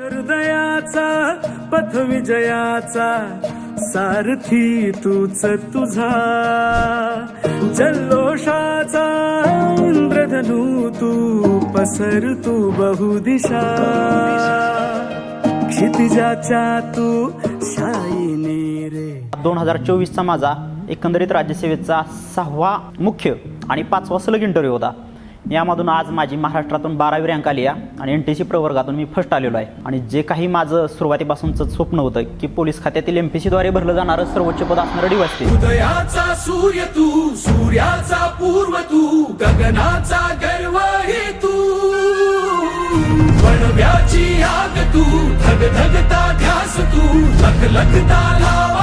हृदयाचा पथ विजयाचा सारथी तूच तुझा. जल्लोषाचा इंद्रधनू तू पसर तू बहुदिशा. क्षितिजाच्या तू शाईने रे. दोन हजार चोवीसचा माझा एकंदरीत राज्यसेवेचा सहावा मुख्य आणि पाचवा सलग इंटरव्ह्यू होता. यामधून आज माझी महाराष्ट्रातून बारावी रँक आली आहे आणि एन टी सी प्रवर्गातून मी फर्स्ट आलेलो आहे. आणि जे काही माझं सुरुवातीपासूनचं स्वप्न होतं की पोलीस खात्यातील एम पी सीद्वारे भरलं जाणारं सर्वोच्च पद असणारं डिवासते सूर्य तू सूर्याचा पूर्व तू गगनाचा गर्व हे तू आग तू धग धगता ध्यास तू लख लखता लावा